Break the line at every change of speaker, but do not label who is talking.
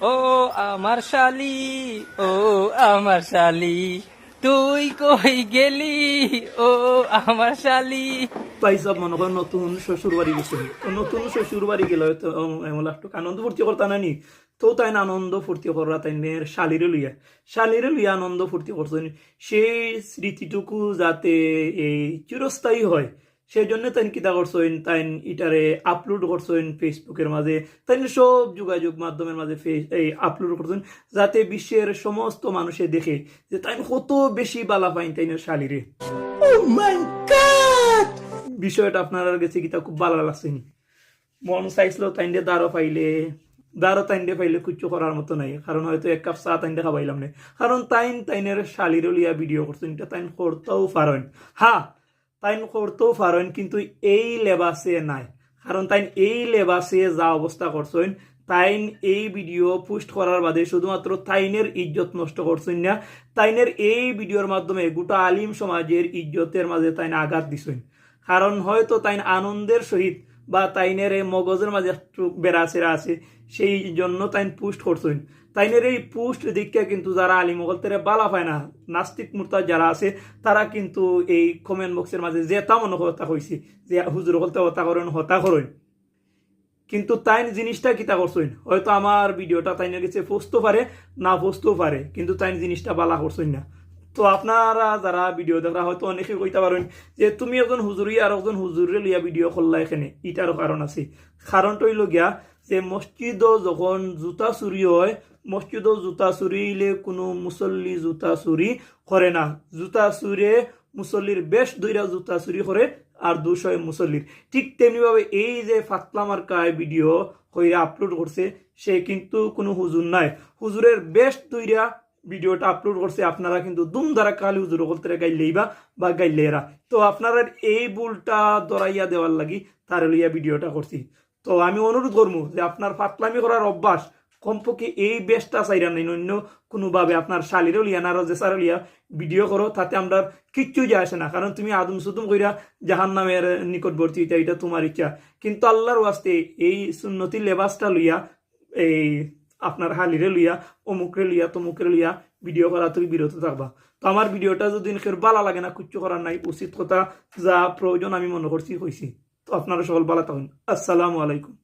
ও আমার শালি, ও আমার শালি, তুই কই গেলি? ও আমার শালি।
ভাই সব মনে করেন নতুন শ্বশুর বাড়ি গেছে নতুন শ্বশুর বাড়ি গেলে এমন একটু আনন্দ ফুর্তি করতা নানি তো তাই আনন্দ ফুর্তি করা তাই মেয়ের শালিরে লইয়া। শালিরে লইয়া আনন্দ ফুর্তি করছেন সেই স্মৃতিটুকু যাতে এই চিরস্থায়ী হয়। সেই জন্য তাই কিতা করছেন তাই ইটারে আপলোড করছেন ফেসবুকের মাঝে তাই সব যোগাযোগ মাধ্যমের মাঝে এই আপলোড করছেন যাতে বিশ্বের সমস্ত মানুষে দেখে যে তাইন কত বেশি বালা পাইন তাই শালিরে। বিষয়টা আপনার গেছে কিতা খুব ভালো লাগছে। মন চাইছিল তাইন্ডে দাঁড়ো পাইলে দাঁড়ো তাইন্ডে পাইলে কুচ্ছু করার মতো নাই কারণ হয়তো এক কাপ চা তাইন্ডে খাবাইলাম না। কারণ তাইন তাইনের শালির লিয়া ভিডিও করছেন এটা তাইন করতেও পারেন। হ্যাঁ তাইন করতেও পারেন কিন্তু এই লেবাসে নাই। কারণ তাইন এই লেবাসে যা অবস্থা করছেন তাইন এই ভিডিও পোস্ট করার বাদে শুধুমাত্র তাইনের ইজ্জত নষ্ট করছেন না। তাইনের এই ভিডিওর মাধ্যমে গোটা আলিম সমাজের ইজ্জতের মাঝে তাইন আঘাত দিছেন কারণ হয়তো তাইন আনন্দের সহিত বা তাইনের এই মগজের মাঝে একটু বেড়াচেরা আছে, সেই জন্য তাই পুষ্ট করছেন। তাইনের এই পুষ্ট দিককে কিন্তু যারা আলী মোগল তেরে বালা পায় না। নাস্তিক মূর্তা যারা আছে, তারা কিন্তু এই কমেন্ট বক্সের মাঝে তা মনে হতা হয়েছে যে হুজুর হলতে হতা করেন হতা করেন। কিন্তু তাই জিনিসটা কিতা করছেন? হয়তো আমার ভিডিওটা তাইনের কাছে পৌঁছতে পারে, না পৌঁছতেও পারে, কিন্তু তাই জিনিসটা বালা করছেন না। তো আপনারা যারা ভিডিও দেখা হয়তো অনেকে কইতে পারেন যে তুমি একজন হুজুরি আর একজন হুজুরে লিয়া ভিডিও করলা এখানে ইটারও কারণ আছে। কারণটা হইল গিয়া যে মসজিদ যখন জুতা চুরি হয় মসজিদ জুতা চুরি হইলে কোনো মুসল্লি জুতা চুরি করে না। জুতা চুরে মুসল্লির বেশ দুইটা জুতা চুরি করে আর দুশো মুসল্লির ঠিক তেমনিভাবে এই যে ফাতলা মার্কায় ভিডিও হয়ে আপলোড করছে সে কিন্তু কোনো হুজুর নাই। হুজুরের বেশ দুইটা ভিডিওটা আপলোড করছে, আপনারা কিন্তু দুম দ্বারা কালি হুজুর বলতে গাইলেইবা বা গাইলেরা তো আপনারা এই ভুলটা দরাইয়া দেওয়ার লাগি, তার লইয়া ভিডিওটা করছি। তো আমি অনুরোধ করব যে আপনার ফাতলামি করার অভ্যাস কমপক্ষে এই বেশটা চাইরা নাই অন্য কোনোভাবে আপনার শালিরও লিয়া না, রজেসারও লিয়া ভিডিও করো, তাতে আমরা কিচ্ছু যায় আসে না। কারণ তুমি আদম সুদুম কইরা জাহান নামের নিকটবর্তী এটা এটা তোমার ইচ্ছা। কিন্তু আল্লাহর ওয়াস্তে এই সুন্নতি লেবাসটা লইয়া এই আপনার হালিরে লইয়া, অমুকরে লইয়া, তমুকরে লইয়া ভিডিও করা তুমি বিরত থাকবা। তো আমার ভিডিওটা যদি বালা লাগে না, কুচ্ছু করার নাই, উচিত কথা যা প্রয়োজন আমি মনে করছি হয়েছি তো আপনারা সকল বালা থাকুন। আসসালামু আলাইকুম।